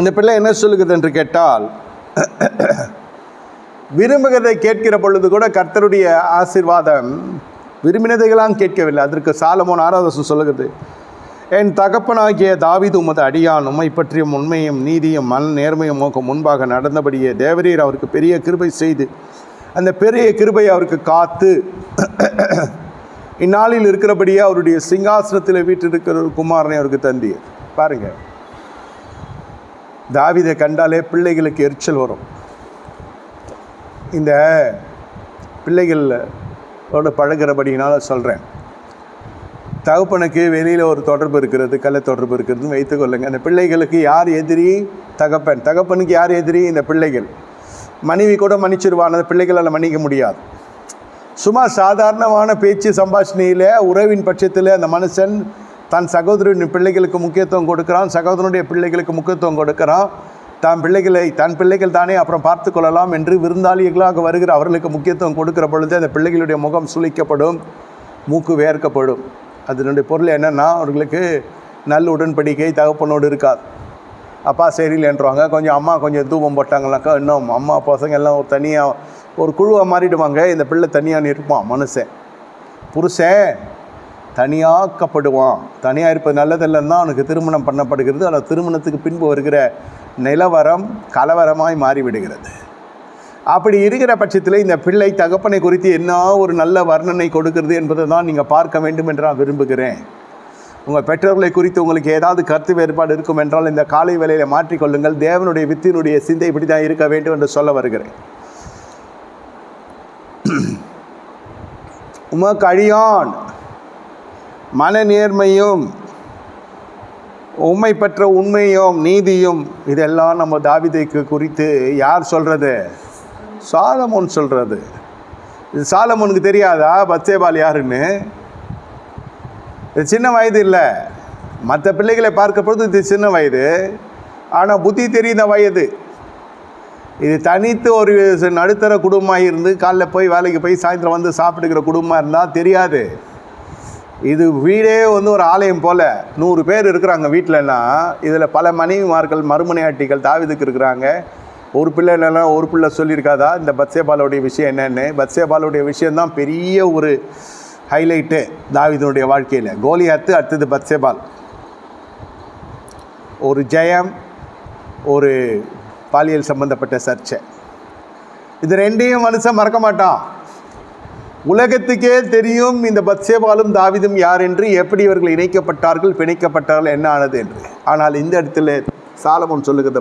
இந்த பிள்ளை என்ன சொல்லுகிறது என்று கேட்டால் விரும்புகிறதை கேட்கிற பொழுது கூட கர்த்தருடைய ஆசீர்வாதம் விரும்பினதைகளாம் கேட்கவில்லை. அதற்கு சாலமோன் ஆராதசம் சொல்லுகிறது என் தகப்பனாகிய தாவிது உமது அடியான் உம்மை பற்றிய உண்மையும் நீதியும் மன நேர்மையும் நோக்கம் முன்பாக நடந்தபடியே தேவரீர் அவருக்கு பெரிய கிருபை செய்து அந்த பெரிய கிருபை அவருக்கு காத்து இந்நாளில் இருக்கிறபடியே அவருடைய சிங்காசனத்தில் வீட்டில் இருக்கிற குமாரனை அவருக்கு தந்தீர். பாருங்கள் தாவிதை கண்டாலே பிள்ளைகளுக்கு எரிச்சல் வரும். இந்த பிள்ளைகளோட பழகிறபடினால சொல்கிறேன் தகப்பனுக்கு வெளியில் ஒரு தொடர்பு இருக்கிறது கலை தொடர்பு இருக்கிறதுன்னு வைத்துக்கொள்ளுங்க அந்த பிள்ளைகளுக்கு யார் எதிரி? தகப்பன். தகப்பனுக்கு யார் எதிரி? இந்த பிள்ளைகள். மனைவி கூட மன்னிச்சிருவான். அந்த பிள்ளைகளால் மன்னிக்க முடியாது. சும்மா சாதாரணமான பேச்சு சம்பாஷணையில் உறவின் பட்சத்தில் அந்த மனுஷன் தன் சகோதரன் பிள்ளைகளுக்கு முக்கியத்துவம் கொடுக்கிறான் சகோதரனுடைய பிள்ளைகளுக்கு முக்கியத்துவம் கொடுக்குறான். தன் பிள்ளைகளை தன் பிள்ளைகள் தானே அப்புறம் பார்த்து கொள்ளலாம் என்று விருந்தாளிகளாக வருகிற அவர்களுக்கு முக்கியத்துவம் கொடுக்கிற பொழுது அந்த பிள்ளைகளுடைய முகம் சுளிக்கப்படும் மூக்கு வேர்க்கப்படும். அதனுடைய பொருள் என்னென்னா அவர்களுக்கு நல்ல உடன்படிக்கை தகப்பனோடு இருக்காது அப்பா சரியில்லைன்றவாங்க கொஞ்சம் அம்மா கொஞ்சம் தூபம் போட்டாங்களாக்கா இன்னும் அம்மா பசங்க எல்லாம் ஒரு தனியாக ஒரு குழுவாக மாறிடுவாங்க. இந்த பிள்ளை தனியாக நிற்பான் மனுஷன். புருஷன் தனியாக்கப்படுவான். தனியாக இருப்பது நல்லதெல்லாம் தான் அவனுக்கு திருமணம் பண்ணப்படுகிறது. ஆனால் திருமணத்துக்கு பின்பு வருகிற நிலவரம் கலவரமாய் மாறிவிடுகிறது. அப்படி இருக்கிற பட்சத்தில் இந்த பிள்ளை தகப்பனை குறித்து என்ன ஒரு நல்ல வர்ணனை கொடுக்கிறது என்பதை தான் நீங்கள் பார்க்க வேண்டும் என்று நான் விரும்புகிறேன். உங்கள் பெற்றோர்களை குறித்து உங்களுக்கு ஏதாவது கருத்து வேறுபாடு இருக்கும் என்றால் இந்த காலை வேலையில் மாற்றிக்கொள்ளுங்கள் தேவனுடைய வித்தினுடைய சிந்தை இப்படி தான் இருக்க வேண்டும் என்று சொல்ல வருகிறேன். உமக்கு அழியான். மன நேர்மையும் உண்மை பெற்ற உண்மையும் நீதியும் இதெல்லாம் நம்ம தாவிதைக்கு குறித்து யார் சொல்கிறது சாலமோன் சொல்கிறது இது சாலமோனுக்கு தெரியாதா? பச்சேபால் யாருன்னு? இது சின்ன வயது இல்லை. மற்ற பிள்ளைகளை பார்க்க பொழுது இது சின்ன வயது. ஆனால் புத்தி தெரிந்த வயது. இது தனித்து ஒரு நடுத்தர குடும்பமாக இருந்து காலைல போய் வேலைக்கு போய் சாயந்தரம் வந்து சாப்பிட்டுக்கிற குடும்பமாக இருந்தால் தெரியாது. இது வீடே வந்து ஒரு ஆலயம் போல். நூறு பேர் இருக்கிறாங்க வீட்டிலலாம் இதில் பல மனைவிமார்கள் மறுமனையாட்டிகள் தாவிதுக்கு இருக்கிறாங்க. ஒரு பிள்ளை இல்லைன்னா ஒரு பிள்ளை சொல்லியிருக்காதா? இந்த பத்சேபாலுடைய விஷயம் என்னென்னு? பத்சேபாலுடைய விஷயந்தான் பெரிய ஒரு ஹைலைட்டு தாவிதனுடைய வாழ்க்கையில். கோலியாத்து அடுத்தது பத்சேபால் ஒரு ஜெயம் ஒரு பாலியல் சம்பந்தப்பட்ட சர்ச்சை. இது ரெண்டையும் மனுஷன் மறக்க மாட்டான். உலகத்துக்கே தெரியும் இந்த பத்சேபாலும் தாவிதும் யார் என்று எப்படி இவர்கள் இணைக்கப்பட்டார்கள் பிணைக்கப்பட்டார்கள் என்ன ஆனது என்று. ஆனால் இந்த இடத்துல சாலமோன் சொல்லுகிறத